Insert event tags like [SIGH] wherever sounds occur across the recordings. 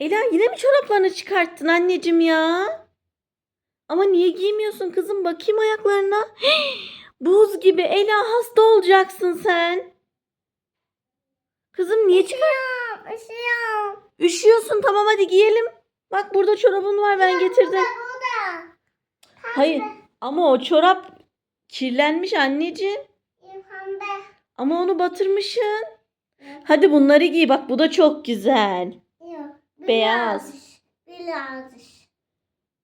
Ela yine mi çoraplarını çıkarttın anneciğim ya? Ama niye giymiyorsun kızım? Bakayım ayaklarına. [GASPS] Buz gibi. Ela hasta olacaksın sen. Kızım niye çıkar? Üşüyorum. Üşüyorum. Üşüyorsun tamam hadi giyelim. Bak burada çorabın var ben getirdim. Burada. Hayır ama o çorap kirlenmiş anneciğim. Ama onu batırmışsın. Hadi bunları giy bak bu da çok güzel. Beyaz. Biraz.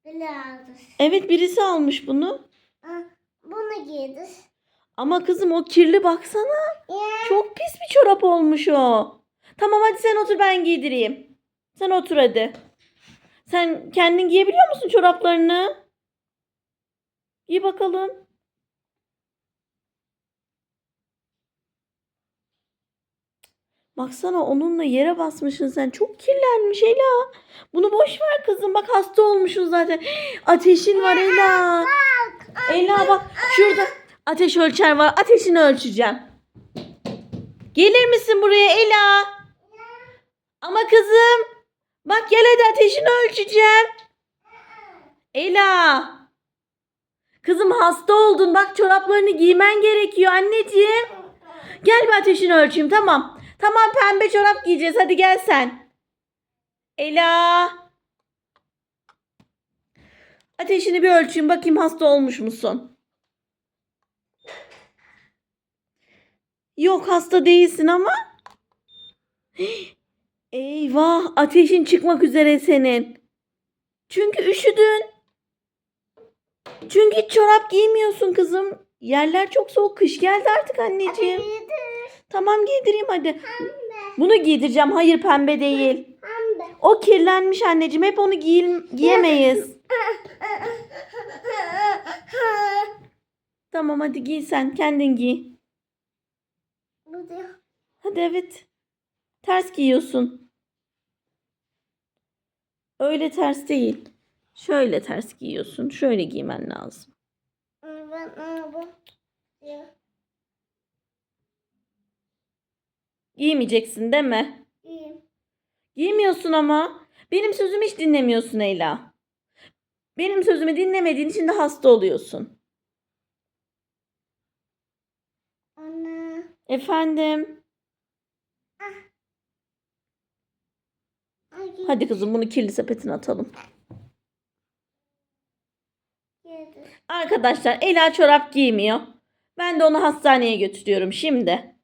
Biraz. Evet birisi almış bunu. Ah, Bunu giydir. Ama kızım o kirli baksana. Çok pis bir çorap olmuş o. Tamam hadi sen otur ben giydireyim. Sen otur hadi. Sen kendin giyebiliyor musun çoraplarını? Giy bakalım. Baksana onunla yere basmışsın sen. Çok kirlenmiş Ela. Bunu boş ver kızım. Bak hasta olmuşsun zaten. Ateşin var Ela. Ela bak şurada ateş ölçer var. Ateşini ölçeceğim. Gelir misin buraya Ela? Ama kızım. Bak gel hadi ateşini ölçeceğim. Ela. Kızım hasta oldun. Bak çoraplarını giymen gerekiyor anneciğim. Gel bir ateşini ölçeyim tamam. Tamam pembe çorap giyeceğiz. Hadi gel sen. Ela. Ateşini bir ölçeyim bakayım hasta olmuş musun? Yok hasta değilsin ama. [GASPS] Eyvah ateşin çıkmak üzere senin. Çünkü üşüdün. Çünkü çorap giymiyorsun kızım. Yerler çok soğuk. Kış geldi artık anneciğim. Giydir. Tamam giydireyim hadi. Pembe. Bunu giydireceğim. Hayır pembe değil. Pembe. O kirlenmiş anneciğim. Hep onu giy giyemeyiz. Tamam hadi giy sen. Kendin giy. Hadi evet. Ters giyiyorsun. Öyle ters değil. Şöyle ters giyiyorsun. Şöyle giymen lazım. Ben bu. Giymeyeceksin değil mi? İyiyim. Giymiyorsun ama. Benim sözümü hiç dinlemiyorsun Ela. Benim sözümü dinlemediğin için de hasta oluyorsun. Ana. Efendim. Ay, Hadi kızım bunu kirli sepetine atalım. Arkadaşlar Ela çorap giymiyor. Ben de onu hastaneye götürüyorum şimdi.